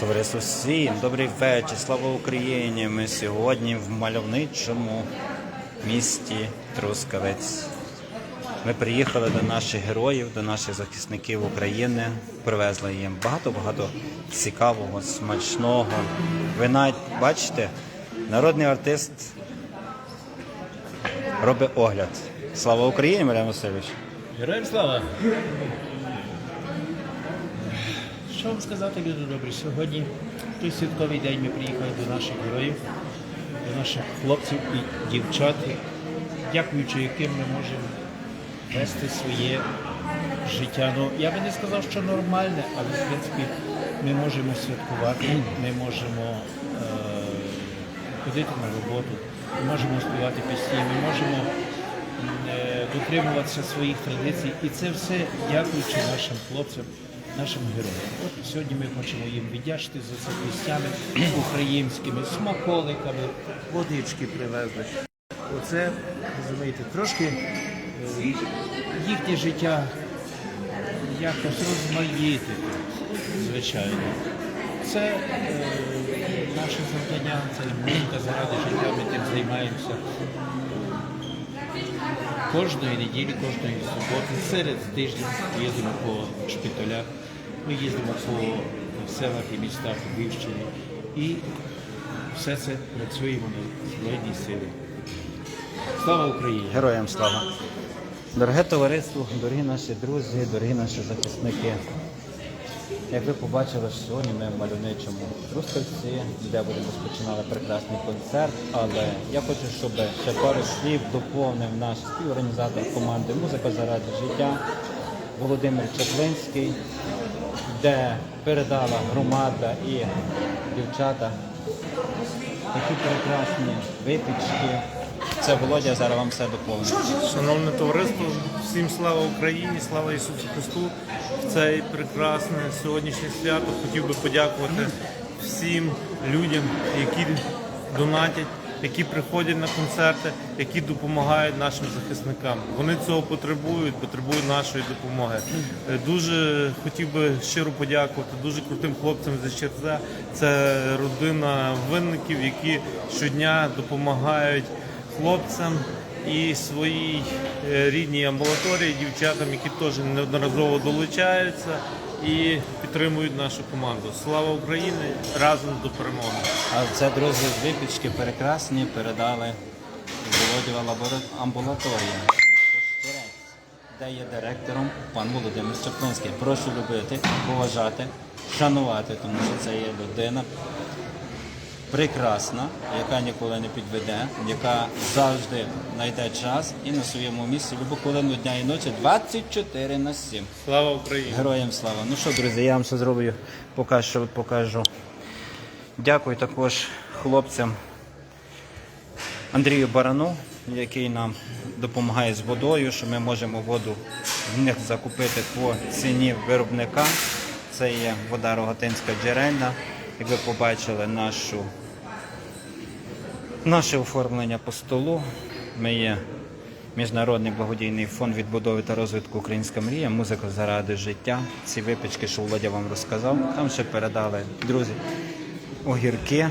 Товариство всім, добрий вечір, слава Україні! Ми сьогодні в мальовничому місті Трускавець. Ми приїхали до наших героїв, до наших захисників України, привезли їм багато-багато цікавого, смачного. Ви навіть бачите, народний артист робить огляд. Слава Україні, Мирян Васильович! Героям слава! Що вам сказати, люди добрі? Сьогодні, той святковий день, ми приїхали до наших героїв, до наших хлопців і дівчат, дякуючи яким ми можемо вести своє життя. Ну, я би не сказав, що нормальне, але в принципі ми можемо святкувати, ми можемо е- ходити на роботу, ми можемо співати пісні, ми можемо е, дотримуватися своїх традицій. І це все дякуючи нашим хлопцям, нашим героям. От сьогодні ми хочемо їм віддячити за це піснями українськими, смаколиками, водички привезли. Оце, розумієте, трошки е, їхнє життя якось розмаїтити, звичайно. Це е, наше завдання, це музика заради життя, ми тим займаємося кожної неділі, кожної суботи, серед тижня їздимо по шпиталях, ми їздимо по селах і містах Львівщини і все це працюємо на збройній силі. Слава Україні! Героям слава! Дороге товариство, дорогі наші друзі, дорогі наші захисники. Як ви побачили, сьогодні ми в мальовничому Трускавці, де буде розпочинали прекрасний концерт. Але я хочу, щоб ще пару слів доповнив наш співорганізатор команди Музика заради життя Володимир Чаплинський, де передала громада і дівчата такі прекрасні випічки. Це Володя зараз вам все доповнить. Шановне товариство, всім слава Україні, слава Ісусу Христу. В цей прекрасне сьогоднішнє свято хотів би подякувати всім людям, які донатять, які приходять на концерти, які допомагають нашим захисникам. Вони цього потребують, потребують нашої допомоги. Дуже хотів би щиро подякувати дуже крутим хлопцям з ЧРЗ. Це родина винників, які щодня допомагають хлопцям і своїй е, рідній амбулаторії, дівчатам, які теж неодноразово долучаються і підтримують нашу команду. Слава Україні! Разом до перемоги! А це, друзі, з випічки прекрасні передали Володєва лабора- амбулаторія. Де є директором пан Володимир Чаплинський. Прошу любити, поважати, шанувати, тому що це є людина прекрасна, яка ніколи не підведе, яка завжди знайде час і на своєму місці любу хвилину дня і ночі 24 на 7. Слава Україні! Героям слава. Ну що, друзі, я вам все зроблю, поки що покажу. Дякую також хлопцям Андрію Барану, який нам допомагає з водою, що ми можемо воду в них закупити по ціні виробника. Це є вода Рогатинська джерельна. Як ви побачили нашу, наше оформлення по столу. Ми є Міжнародний благодійний фонд відбудови та розвитку Українська мрія, музика заради життя. Ці випічки, що Володя вам розказав, там ще передали друзі огірки.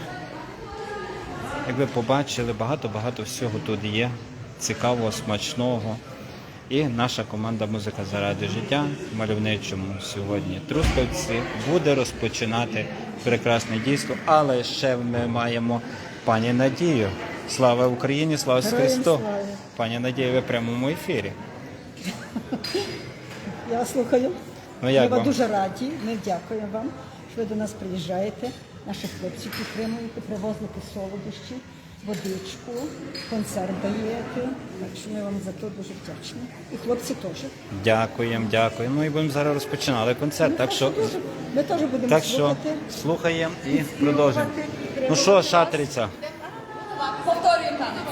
Як ви побачили, багато-багато всього тут є. Цікавого, смачного. І наша команда Музика заради життя в мальовничому сьогодні Трускавці буде розпочинати прекрасне дійство. Але ще ми маємо пані Надію. Слава Україні, слава Христу! Пані Надія, ви в прямому ефірі. Я слухаю. Ну, як Ми вам вам? дуже раді. Ми дякуємо вам, що ви до нас приїжджаєте. Наших хлопців підтримуєте, привозите солодощі, водичку, концерт даєте. Так що ми вам за то дуже вдячні. І хлопці теж. Дякуємо, дякуємо. Ну і будемо зараз розпочинати концерт. Так що, Дуже- Ми теж будемо так що слухати. слухаємо і продовжуємо. Ну що, шатриця? Повторюємо танець.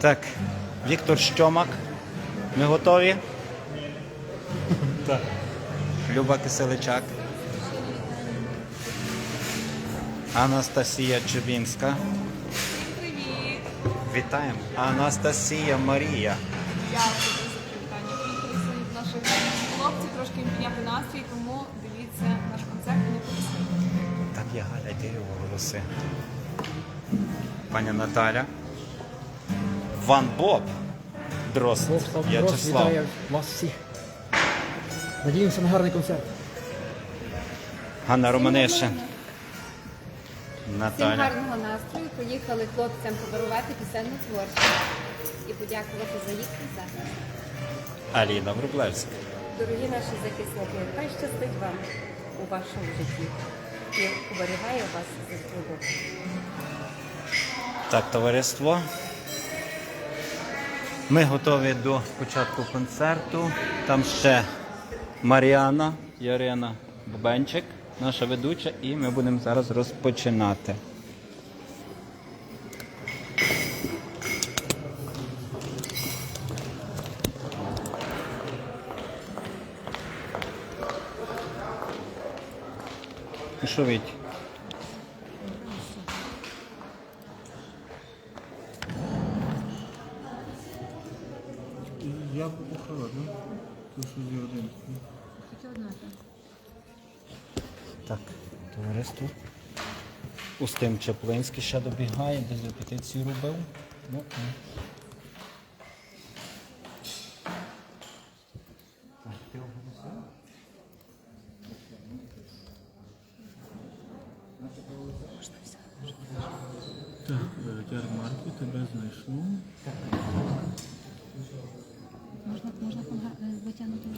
Так, Віктор Щомак. Ми готові? Так. Люба Киселичак. Анастасія Чубінська. Привіт. Вітаємо. Анастасія Марія. Дякую за привітання. Наших хлопці, трошки їм підняти настрій, тому дивіться наш концерт і не пропустите. Там є Галя Дєрєва голоси. Пані Наталя. Ван Боб. Дрозд. В'ячеслав. Вітаю вас всіх. Надіємося на гарний концерт. Ганна Романишин. Всім гарного настрою. Поїхали хлопцям подарувати пісенну творчість і подякувати за їхній захист. Аліна Врублевська. Дорогі наші захисники, хай щастить вам у вашому житті і оберігає вас від любов. Так, товариство. Ми готові до початку концерту. Там ще Маріана, Ярина Бубенчик, наша ведуча, і ми будемо зараз розпочинати. Ну що, Віть? Я холодно. Тут що зі один. Так, товариство. Устим Чаплинський ще добігає, десь репетицію робив. Ну. Так, ти оголосив? Так, ярмарки тебе знайшло. Можна, можна витягнути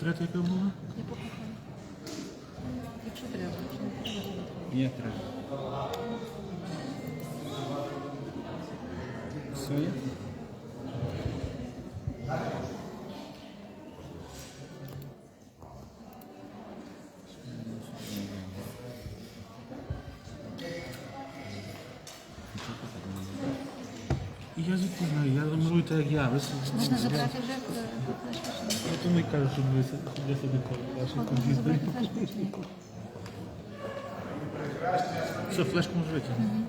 третя яка була? Я покупаю. Якщо треба, не треба. Все є? Я звідки знаю, я замалюю так, як я. Ви Можна забрати вже флешку? Я тому і кажу, що ви с- я собі кажу, ваші Можна комп'ютери. забрати флешку чи ні? Все, флешку можеш витягнути.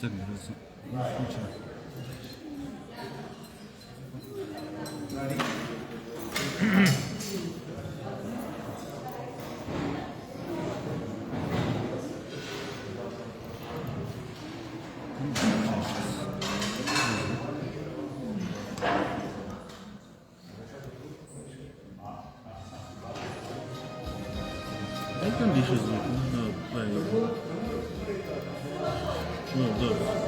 Так, друзі. Дай там більше звуку. Ну, плеєр. Ну, добре.